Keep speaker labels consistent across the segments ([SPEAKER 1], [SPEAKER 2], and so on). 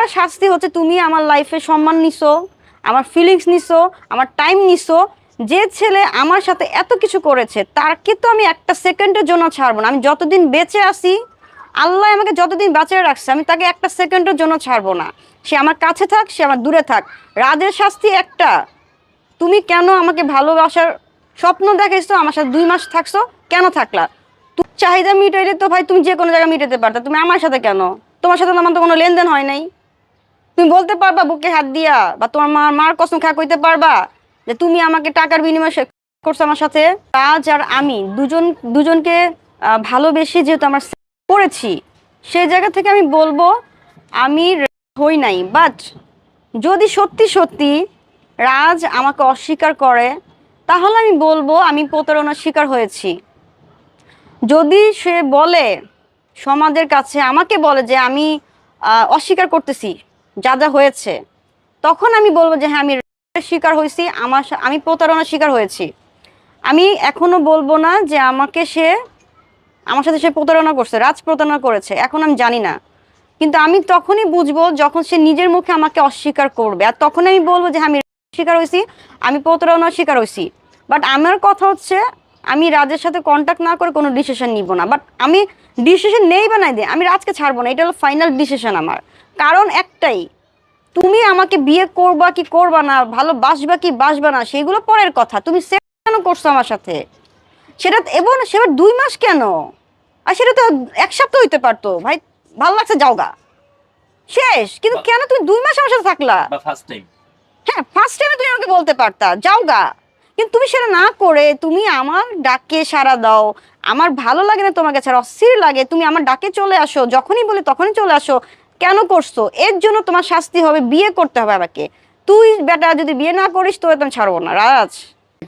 [SPEAKER 1] তোমার শাস্তি হচ্ছে তুমি আমার লাইফে সম্মান নিছো, আমার ফিলিংস নিছো, আমার টাইম নিছো। যে ছেলে আমার সাথে এত কিছু করেছে তাকে তো আমি একটা সেকেন্ডের জন্য ছাড়বো না। আমি যতদিন বেঁচে আছি, আল্লাহ আমাকে যতদিন বাঁচিয়ে রাখছে, আমি তাকে একটা সেকেন্ডের জন্য ছাড়বো না। সে আমার কাছে থাক, সে আমার দূরে থাক। রাজের শাস্তি একটা। তুমি কেন আমাকে ভালোবাসার স্বপ্ন দেখাইছো, আমার সাথে দুই মাস থাকছো, কেন থাকলা? তুমি চাহিদা মিটাইলে তো ভাই তুমি যে কোনো জায়গায় মিটাতে পারতা। তুমি আমার সাথে কেন? তোমার সাথে আমার তো কোনো লেনদেন হয় নাই। তুমি বলতে পারবা বুকে হাত দিয়া, বা তোমার মার মার কসম খা কইতে পারবা যে তুমি আমাকে টাকার বিনিময়ে করছ আমার সাথে? রাজ আর আমি দুজন দুজনকে ভালোবেসে যেহেতু আমার করেছি, সেই জায়গা থেকে আমি বলব আমি হই নাই। বাট যদি সত্যি সত্যি রাজ আমাকে অস্বীকার করে, তাহলে আমি বলব আমি প্রতারণার শিকার হয়েছি। যদি সে বলে, সমাজের কাছে আমাকে বলে যে আমি অস্বীকার করতেছি যা যা হয়েছে তখন আমি বলব যে হ্যাঁ আমি শিকার হয়েছি আমার আমি প্রতারণার শিকার হয়েছি। আমি এখনও বলব না যে আমাকে সে আমার সাথে সে প্রতারণা করছে রাজ প্রতারণা করেছে এখন আমি জানি না। কিন্তু আমি তখনই বুঝব যখন সে নিজের মুখে আমাকে অস্বীকার করবে। আর তখন আমি বলব যে হ্যাঁ, আমি শিকার হয়েছি আমি প্রতারণার শিকার হয়েছি। বাট আমার কথা হচ্ছে আমি রাজের সাথে কন্ট্যাক্ট না করে কোনো ডিসিশন নিব না। বাট আমি ডিসিশন নেই বা নাই দে আমি রাজকে ছাড়বো না এটা হলো ফাইনাল ডিসিশন আমার। কারণ একটাই তুমি আমাকে বিয়ে করবা কি করবা না ভালো ভালোবাসবা কি বাসবা না সেগুলো পরের কথা। তুমি কেন করছ আমার সাথে? সেটা এবং সেবার দুই মাস কেন? আর সেটা তো এক সপ্তাহ হইতে পারতো। ভাই ভালো লাগছে যাওগা শেষ। কিন্তু কেন তুমি দুই মাস আমার সাথে থাকলা?
[SPEAKER 2] ফার্স্ট টাইম
[SPEAKER 1] হ্যাঁ ফার্স্ট টাইমে তুমি আমাকে বলতে পারতা। যাওগা কিন্তু তুমি সেটা না করে তুমি আমার ডাকে সাড়া দাও। আমার ভালো লাগে না তোমাকে ছাড়া অস্থির লাগে। তুমি আমার ডাকে চলে আসো। যখনই বলি তখনই চলে আসো। কেন করছ? এর জন্য তোমার শাস্তি হবে বিয়ে করতে হবে আমাকে। তুই বেটা যদি বিয়ে না করিস তো আমি ছাড়বো না। রাজ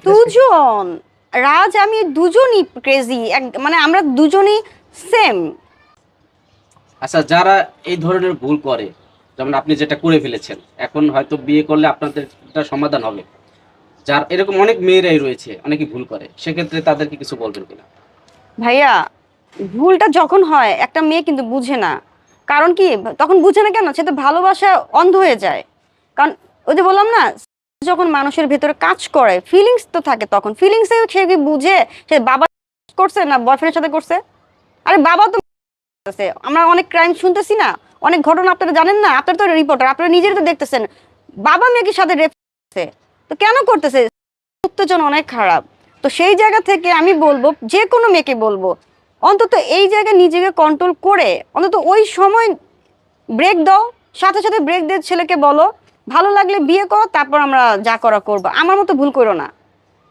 [SPEAKER 1] দুজন। রাজ আমি দুজনই ক্রেজি মানে আমরা দুজনই সেম
[SPEAKER 2] আচ্ছা যারা এই ধরনের ভুল করে যেমন আপনি যেটা করে ফেলেছেন এখন হয়তো বিয়ে করলে আপনাদের সমাধান হবে। যার এরকম অনেক মেয়েরাই রয়েছে অনেকে ভুল করে। সেক্ষেত্রে তাদেরকে কিছু বলবেন কিনা?
[SPEAKER 1] ভাইয়া ভুলটা যখন হয় একটা মেয়ে কিন্তু বুঝে না। কারণ কি? তখন বুঝে না কেন সে তো ভালোবাসা অন্ধ হয়ে যায়। কারণ ওই যে বললাম না, যখন মানুষের ভেতরে কাজ করে ফিলিংস তো থাকে তখন। ফিলিংসে সে কি বুঝে সে বাবা করছে না বয়ফ্রেন্ডের সাথে করছে? আরে বাবা তো আমরা অনেক ক্রাইম শুনতেছি না, অনেক ঘটনা আপনারা জানেন না, আপনারা তো রিপোর্টার আপনারা নিজেরা তো দেখতেছেন। বাবা মেয়েকে সাথে রেপ করছে তো কেন করতেছে? উত্তেজনা অনেক খারাপ। তো সেই জায়গা থেকে আমি বলব, যে কোনো মেয়েকে বলব অন্তত এই জায়গায় নিজেকে কন্ট্রোল করে, অন্তত ওই সময় ব্রেক দাও, সাথে সাথে ব্রেক দিয়ে ছেলেকে বলো, ভালো লাগলে বিয়ে করো, তারপর আমরা যা করা করব। আমার মতো ভুল করো না।